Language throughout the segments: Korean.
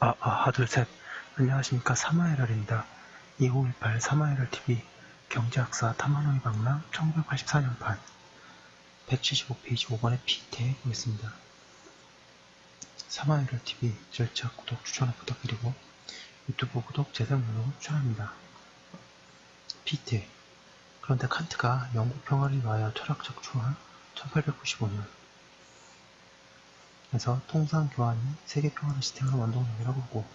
아, 아, 하둘셋. 안녕하십니까. 사마에럴입니다. 2018 사마에럴 TV 경제학사 탐하노이 박람 1984년판 175페이지 5번의 P태에 보겠습니다. 사마에럴 TV 절차 구독 추천을 부탁드리고 유튜브 구독 재생 번호 추천합니다. P태 그런데 칸트가 영국 평화를 위하여 철학적 초월 1895년 에서 통상 교환이 세계 평화를 시스템으로 만들어내라고 보고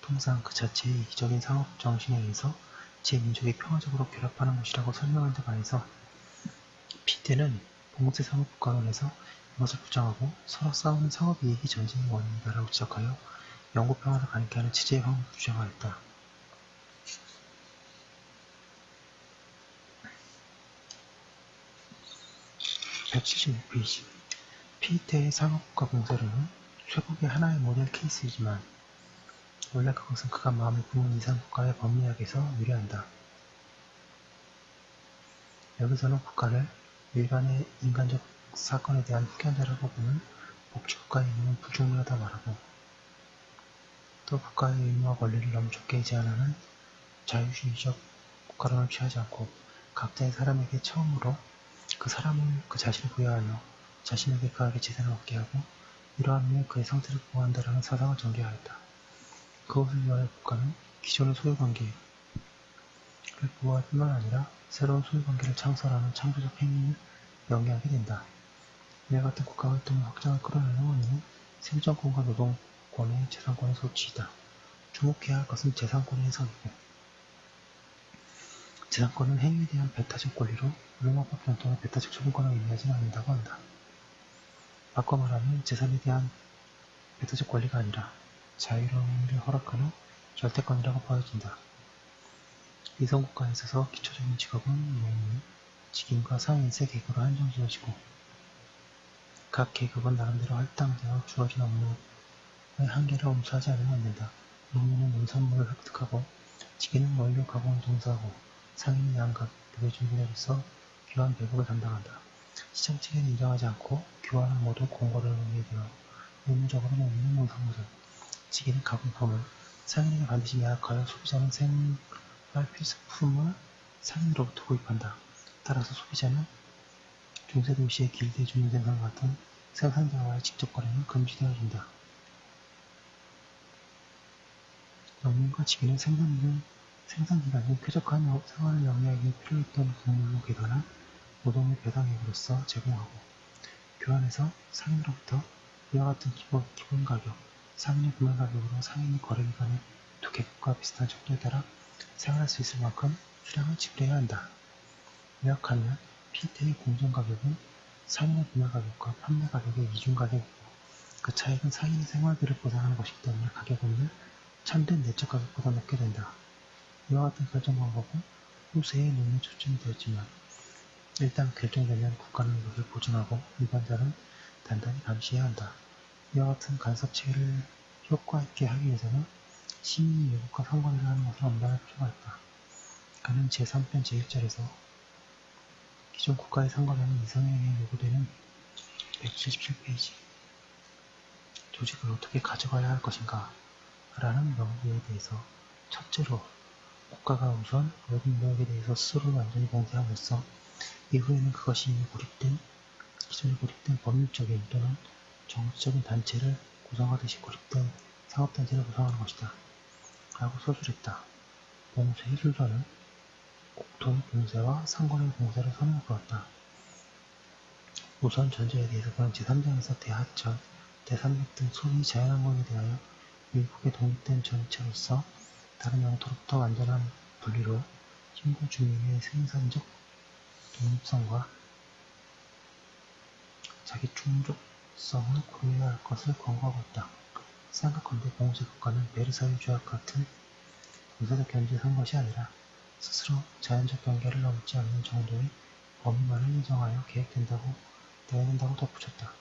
통상 그 자체의 이기적인 상업 정신에 의해서 제 민족이 평화적으로 결합하는 것이라고 설명한 데 반해서 피테는 봉쇄 상업 국가론에서 이것을 부정하고 서로 싸우는 상업 이익이 전쟁의 원인이다라고 지적하여 영국 평화를 가리게 하는 체제의 방법을 주장하였다. (176페이지) 피테의 상업국가 봉쇄론은 쇠국의 하나의 모델 케이스이지만 원래 그것은 그가 마음을 품은 이상 국가의 법리학에서 유래한다. 여기서는 국가를 일반의 인간적 사건에 대한 후견자라고 보는 복지국가의 의무는 불충분하다 말하고 또 국가의 의무와 권리를 너무 좁게 제한하는 자유주의적 국가론을 취하지 않고 각자의 사람에게 처음으로 그 사람을 그 자신을 부여하여 자신에게 그하게 재산을 얻게 하고 이러한 후에 그의 상태를 보호한다라는 사상을 전개하였다. 그것을 위하여 국가는 기존의 소유관계를 보호할 뿐만 아니라 새로운 소유관계를 창설하는 창조적 행위를 영위하게 된다. 이와 같은 국가 활동의 확장을 끌어내는 원인은 생존권과 노동권의 재산권의 소치이다. 주목해야 할 것은 재산권의 해석이고 재산권은 행위에 대한 배타적 권리로 물리법적 변동의 배타적 처분권을 의미하지는 않는다고 한다. 바꿔 말하면 재산에 대한 배타적 권리가 아니라 자유로움을 허락하는 절대권이라고 보여진다. 이성국가에 있어서 기초적인 직업은 농민, 직인과 상인 세 계급으로 한정지어지고 각 계급은 나름대로 할당되어 주어진 업무의 한계를 엄수하지 않으면 안 된다. 농민은 농산물을 획득하고 직인은 원료 가공을 동사하고 상인은 양각, 배배 준비로서 교환 배급을 담당한다. 시장 체계는 인정하지 않고 교환은 모두 공고를 의미되어 의무적으로 농민은 농산물을 지기는 가공품을 상인에게 반드시 매각하여 소비자는 생활 필수품을 상인으로부터 구입한다. 따라서 소비자는 중세 도시의 길드에 주는 생산 같은 생산자와의 직접 거래는 금지되어진다. 농민과 지기는 생산물, 생산기간이 쾌적한 생활을 영위하기 위해 필요했던 국물로 개간한 노동의 배당액으로서 제공하고 교환해서 상인으로부터 이와 같은 기본, 기본 가격, 상인의 구매 가격으로 상인이 거래기 간에 두 계급과 비슷한 정도에 따라 생활할 수 있을 만큼 수량을 지불해야 한다. 요약하면 피테의 공정 가격은 상인의 구매 가격과 판매 가격의 이중 가격이고 그 차익은 상인의 생활비를 보상하는 것이기 때문에 가격은 참된 내적 가격보다 높게 된다. 이와 같은 결정 방법은 후세에 논의 초점이 되었지만 일단 결정되면 국가는 이것을 보증하고 일반자는 단단히 감시해야 한다. 이와 같은 간섭 체계를 효과 있게 하기 위해서는 시민이 외국과 상관을 하는 것을 엄단할 필요가 있다. 그는 제3편 제1절에서 기존 국가의 상관하는 이성에 의해 요구되는 177페이지 조직을 어떻게 가져가야 할 것인가 라는 명부에 대해서 첫째로 국가가 우선 외국 무역에 대해서 스스로를 완전히 봉쇄함으로써 이후에는 그것이 이미 고립된 기존에 고립된 법률적인 또는 정치적인 단체를 구성하듯이 고립된 상업단체를 구성하는 것이다. 라고 서술했다. 봉쇄의 순서는 국토의 봉쇄와 상권의 봉쇄를 선을 그었다. 우선 전제에 대해서 그는 제3장에서 대하천, 대산맥 등 소위 자연환경에 대하여 미국의 독립된 전체로서 다른 영토로부터 완전한 분리로 신부 주민의 생산적 독립성과 자기 충족성을 고려해야 할 것을 권고하고 있다. 생각컨대 봉쇄국가는 베르사유 조약 같은 군사적 견제를 한 것이 아니라 스스로 자연적 경계를 넘지 않는 정도의 범위만을 인정하여 계획된다고 되어낸다고 덧붙였다.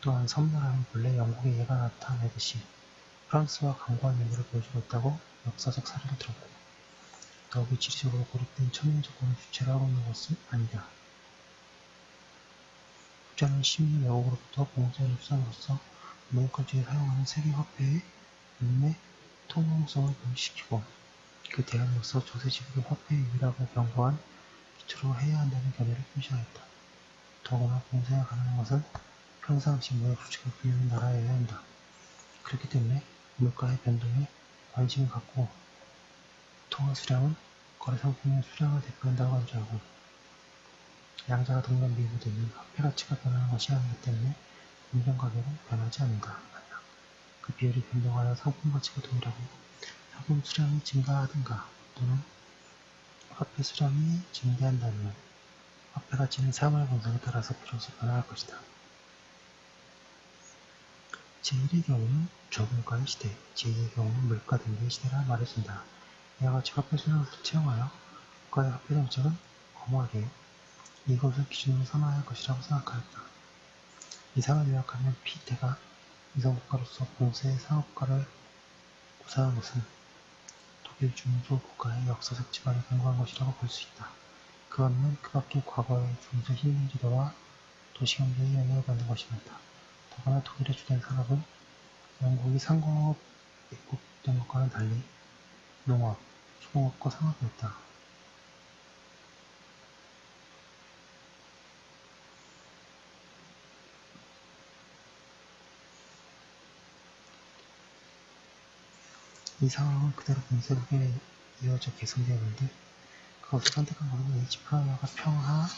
또한 섬나라는 본래 영국의 예가 나타내듯이 프랑스와 강고한 면모를 보여주고 있다고 역사적 사례를 들었고 더욱이 지리적으로 고립된 천년 조건을 주체로 하고 있는 것은 아니다. 국자는 시민의 외국으로부터 봉쇄를 수상으로써 무역거지에 사용하는 세계 화폐의 국내 통용성을 분시키고 그 대안으로서 조세지국의 화폐의 유일하고 견고한 기초로 해야 한다는 견해를 표시하였다. 더구나 공세가 가능한 것은 평상시 무역 수출을 불리는 나라여야 한다. 그렇기 때문에 물가의 변동에 관심을 갖고 통화 수량은 거래 상품의 수량을 대표한다고 간주하고 양자가 동반 비교되면 화폐 가치가 변하는 것이 아니기 때문에 인정 가격은 변하지 않는다. 그 비율이 변동하여 상품 가치가 동일하고 상품 수량이 증가하든가 또는 화폐 수량이 증대한다면 화폐 가치는 사물 분석에 따라서 비로소 변화할 것이다. 제1의 경우는 저물가의 시대, 제2의 경우는 물가 등기의 시대라 말해준다. 화폐 수량을 채용하여 국가의 화폐 정책은 엄하게 이것을 기준으로 삼아야 할 것이라고 생각하였다. 이상을 요약하면 피대가 이성국가로서 공세의 상업가를 구사한 것은 독일 중소 국가의 역사적 지반을 공부한 것이라고 볼 수 있다. 그 반면 그 밖의 과거의 중소 힐링 지도와 도시경제에 영향을 받는 것이었다. 더구나 독일의 주된 산업은 영국이 상공업 입국된 것과는 달리 농업, 수공업과 상업이었다. 이 상황은 그대로 본세국에 이어져 개선되었는데 그것을 선택한 것은 H 프라이어가 평하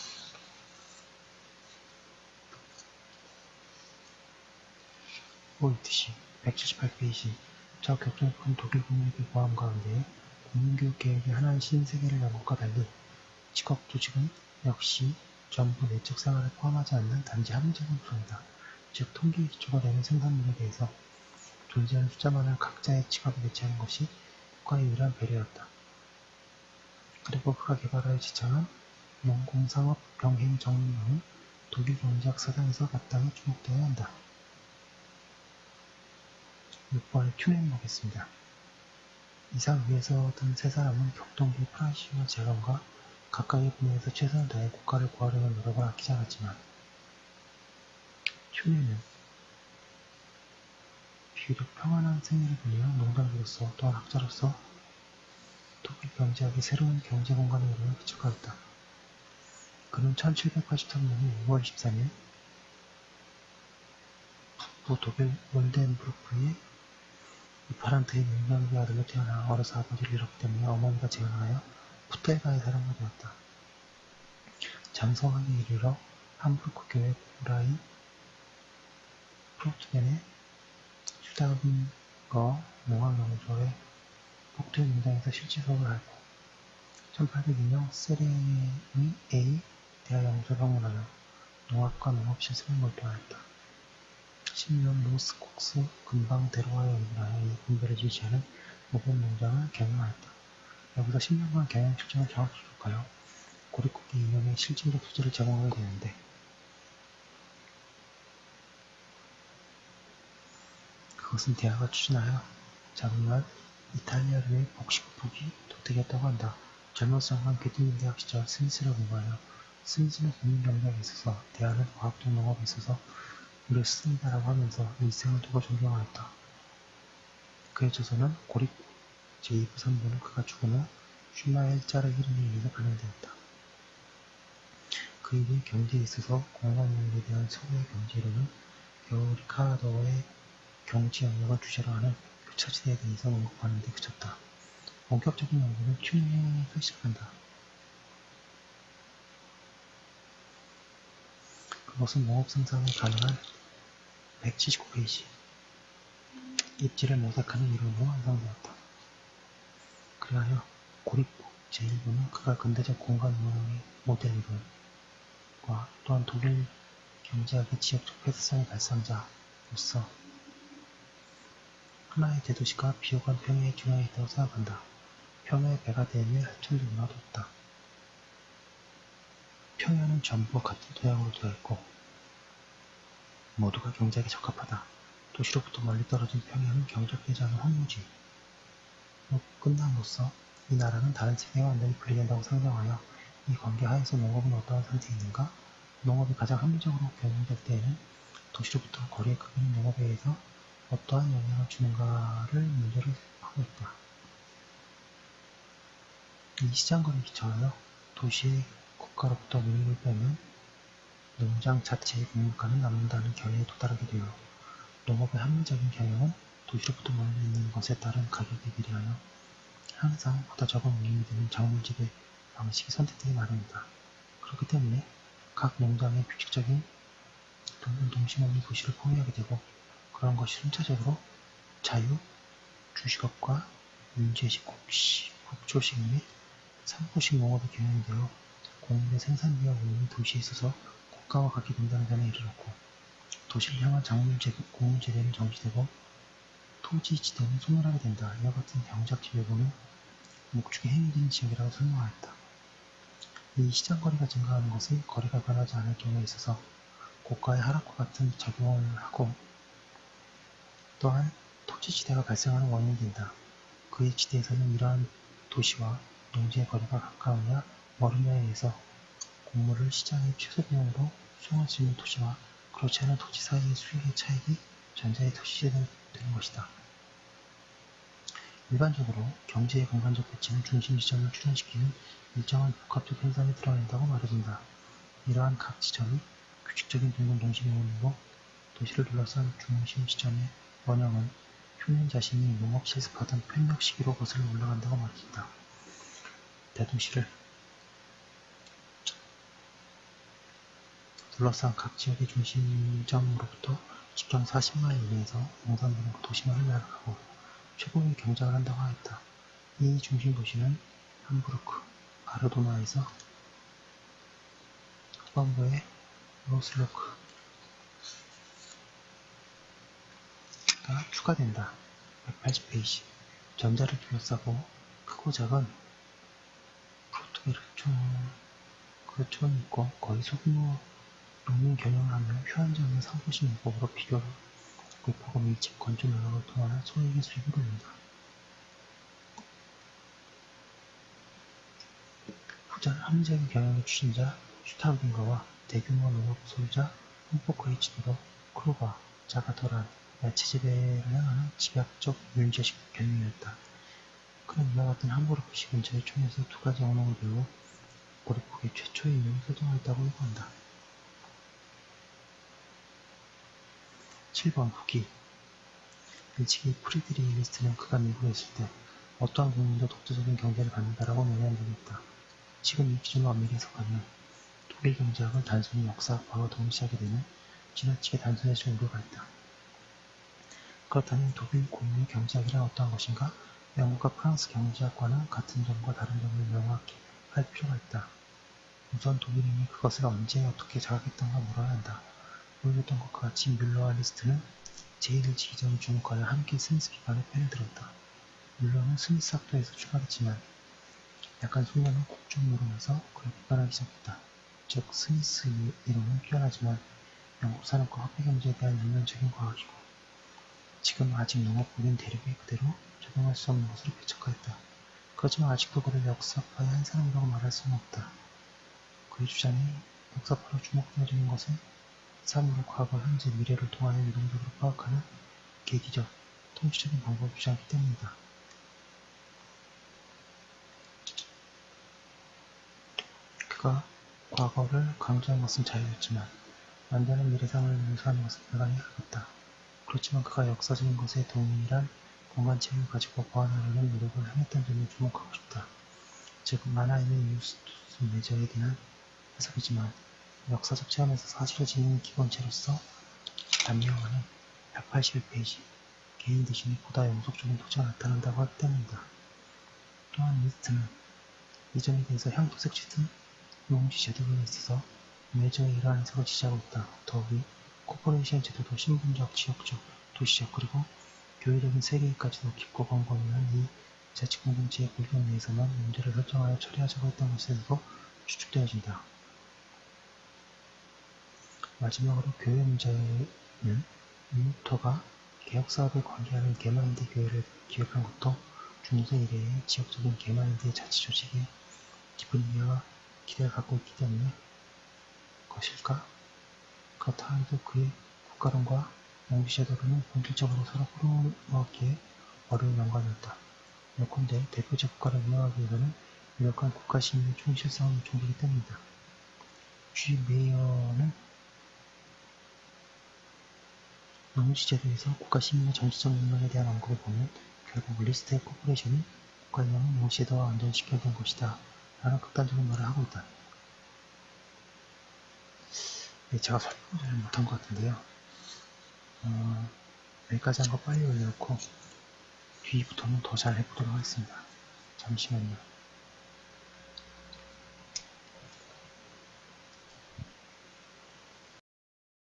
보이듯이. 178페이지. 저 격정품 독일 국민교육 보험 가운데 국민교육 계획의 하나의 신세계를 연 것과 달리 직업 조직은 역시 전부 내적 생활을 포함하지 않는 단지 합리적인 구성이다. 즉 통계의 기초가 되는 생산물에 대해서 존재하는 숫자만을 각자의 직업에 배치하는 것이 국가의 유일한 배려였다. 그리고 그가 개발하여 지창한 농공상업 병행 정리론은 독일 경제학 사상에서 마땅히 주목되어야 한다. 6번의 튜닝 보겠습니다. 이상 위에서 든 세 사람은 격동기 프란시와 재건과 각각의 분야에서 최선을 다해 국가를 구하려는 노력을 아끼지 않았지만 튜닝은 비교적 평안한 생애를 보내어 농장주로서 또한 학자로서 독일 경제학의 새로운 경제 공간의 이름을 기축하였다. 그는 1783년 6월 13일 북부 독일 몬덴브루크의 이파란트의 민감기 아들로 태어나 어려서 아버지를 잃었기 때문에 어머니가 재혼하여 푸텔가의 사랑가 되었다. 장성하게 이르러 함부르크 교회 브라이 프로트겐의 수다은거 농학연구소의 복퇴 농장에서 실제 수업을 하고 1802년 세레니 A 대학연구소를 방문하여 농학과 농업 실습에 몰두하였다. 10년 로스콕스 근방 대로와 연구하여 이 분배를 지시하는 모범 농장을 경영하였다. 여기서 10년간 경영 실정을 정확히 기록하여 고립국기 이념의 실질적 소재를 제공하게 되는데 그것은 대화가 추진하여 자그마한 이탈리아르의 복식국이 독특했다고 한다. 젊었을 게티민 대학 시절 스미스를 공부하여 스미스는 국민 경제에 있어서 대안은 과학적 농업에 있어서 우리의 스승이다라고 하면서 일생을 두고 존경하였다. 그의 저서는 고립 제2부산부는 그가 죽은 후 슈마엘자르 이름에 의해서 발명되었다. 그 일이 경제에 있어서 공간능력에 대한 서구의 경제로는 겨우 리카르도의 경치 영역을 주제로 하는 교차지대에 대해서 언급하는 데 그쳤다. 본격적인 연구는 튜닝에서 시작한다. 그것은 농업 생산이 가능한 179페이지 입지를 모색하는 이론으로 완성되었다. 그리하여 고립부 제1부는 그가 근대적 공간 운영의 모델 이론과 또한 독일 경제학의 지역적 폐쇄성의 발상자로서 하나의 대도시가 비호감 평야의 균형에 있다고 생각한다. 평야의 배가 대며 합천도 문화도 없다. 평야는 전부 같은 토양으로 되어 있고 모두가 경제에 적합하다. 도시로부터 멀리 떨어진 평야는 경적되지 않은 황무지. 뭐 끝남으로써 이 나라는 다른 세계와 완전히 분리된다고 상정하여 이 관계 하에서 농업은 어떠한 상태에 있는가? 농업이 가장 합리적으로 경영될 때에는 도시로부터 거리의 크기는 농업에 의해서 어떠한 영향을 주는가를 문제로 하고 있다. 이 시장거래 기차하여 도시의 국가로부터 밀림을 빼면 농장 자체의 국물가는 남는다는 결의에 도달하게 되어 농업의 합리적인 경영은 도시로부터 멀리 있는 것에 따른 가격에 비례하여 항상 보다 적은 운임이 되는 작물지배 방식이 선택되기 마련이다. 그렇기 때문에 각 농장의 규칙적인 또는 동심 없는 도시를 포기하게 되고 그런 것이 순차적으로 자유, 주식업과 윤제식 국시, 국조식 및 삼고식 농업의 경영이 되어 공물의 생산비와 운임이 도시에 있어서 국가와 같게 된다는 점에 이르렀고 도시를 향한 작물 재, 공물 재배는 정지되고 토지 지대는 소멸하게 된다. 이와 같은 경작 지배구는 목축의 행위된 지역이라고 설명하였다. 이 시장 거리가 증가하는 것은 거리가 변하지 않을 경우에 있어서 고가의 하락과 같은 작용을 하고 또한 토지지대가 발생하는 원인이 된다. 그의 지대에서는 이러한 도시와 농지의 거리가 가까우냐 멀으냐에 의해서 곡물을 시장의 최소 비용으로 수용할 수 있는 토지와 그렇지 않은 토지 사이의 수익의 차익이 전자의 토지재는 되는 것이다. 일반적으로 경제의 공간적 배치는 중심 지점을 출현시키는 일정한 복합적 현상이 드러낸다고 말해준다. 이러한 각 지점이 규칙적인 동공 동심이므로 도시를 둘러싼 중심 지점의 원형은 표면 자신이 농업 실습하던 편력 시기로 거슬러 올라간다고 말해준다. 대도시를 둘러싼 각 지역의 중심점으로부터 직경 40마일 이내에서 농산물은 도시만을 나락하고 최고의 경작을 한다고 하였다. 이 중심 도시는 함부르크, 바르도나에서 후반부의 로슬로크가 추가된다. 180페이지 전자를 둘러싸고 크고 작은 프로토베르촌 그촌이 있고 거의 소규모 농민 경영을 하며 휴안정의 상부식 문법으로 비교를 곱하고 밀집 건조 노력을 통하여 소액의 수입을 올린다. 후자는 합리적인 경영의 추진자 슈타우딩거와 대규모 농업 소유자 홈포크의 지도로 크루바, 자가토란, 야채 재배를 향하는 집약적 윤제식 경영이었다. 그는 이와 같은 함부르크시 근처의 촌에서 두 가지 언어를 배워 고리폭의 최초의 이름을 설정하였다고 요구한다. 7번 후기 일찍이 프리드리 리스트는 그가 미국에 있을 때 어떠한 국민도 독자적인 경제를 갖는다라고 명예한 적이 있다. 지금 이 기준으로 엄밀히 해석하면 독일 경제학을 단순히 역사, 과거 동시하게 되면 지나치게 단순해질 우려가 있다. 그렇다면 독일 공유의 경제학이란 어떠한 것인가? 영국과 프랑스 경제학과는 같은 점과 다른 점을 명확히 할 필요가 있다. 우선 독일인이 그것을 언제 어떻게 자각했던가 물어야 한다. 보여줬던 것과 같이 뮬러와 리스트는 제1일치 기전을 주목하여 함께 스미스 기반의 편을 들었다. 뮬러는 스미스 학도에서 출발했지만 약간 소년은 국정노론에서 그를 비판하기 시작했다. 즉 스미스 이론은 뛰어나지만 영국 산업과 화폐 경제에 대한 일면적인 과학이고 지금 아직 농업부인 대륙에 그대로 적용할 수 없는 것으로 배척하였다. 그렇지만 아직도 그를 역사파의 한 사람이라고 말할 수는 없다. 그의 주장이 역사파로 주목되어지는 것은 삶으로 과거, 현재, 미래를 통하여 유동적으로 파악하는 계기적, 통치적인 방법을 주장하기 때문이다. 그가 과거를 강조한 것은 자유였지만 완전한 미래상을 묘사하는 것은 불가능이 가깝다. 그렇지만 그가 역사적인 것에 동일한 공간 체험을 가지고 보완하려는 노력을 행했던 점에 주목하고 싶다. 즉 만화에는 유스투스 메저에 대한 해석이지만 역사적 체험에서 사실을 지니는 기본체로서 남영화는 181페이지 개인 대신에 보다 영속적인 토지가 나타난다고 하기 때문이다. 또한 리스트는 이 점에 대해서 향토색 짙은 농지 제도에 있어서 메저의 이러한 해석을 지지하고 있다. 더욱이 코퍼레이션 제도도 신분적, 지역적, 도시적 그리고 교회적인 세계까지도 깊고 번번이한 이 자치 공동체의 불경 내에서만 문제를 설정하여 처리하자고 했던 것에서도 추측되어진다. 마지막으로 교회 문제는 율루터가 개혁사업에 관계하는 개만인대 교회를 기획한 것도 중세 이래의 지역적인 개만인대 자치조직에 깊은 이해와 기대를 갖고 있기 때문에 것일까? 그렇다 해도 그의 국가론과 영주제도로는 본질적으로 서로 풀어먹기에 어려운 연관이었다. 예컨대 대표적 국가를 운영하기 위해서는 유력한 국가 시민의 충실 싸움이 종기기 때문이다. G. 메이어는 영주제도에서 국가 시민의 정치적 능력에 대한 언급을 보면 결국 리스트의 코퍼레이션이 국가 운영을 영주제도와 완전시켜야 된 것이다. 라는 극단적인 말을 하고 있다. 네, 제가 설명을 잘 못한 것 같은데요. 어, 여기까지 한 거 빨리 올려놓고 뒤부터는 더 잘 해보도록 하겠습니다. 잠시만요.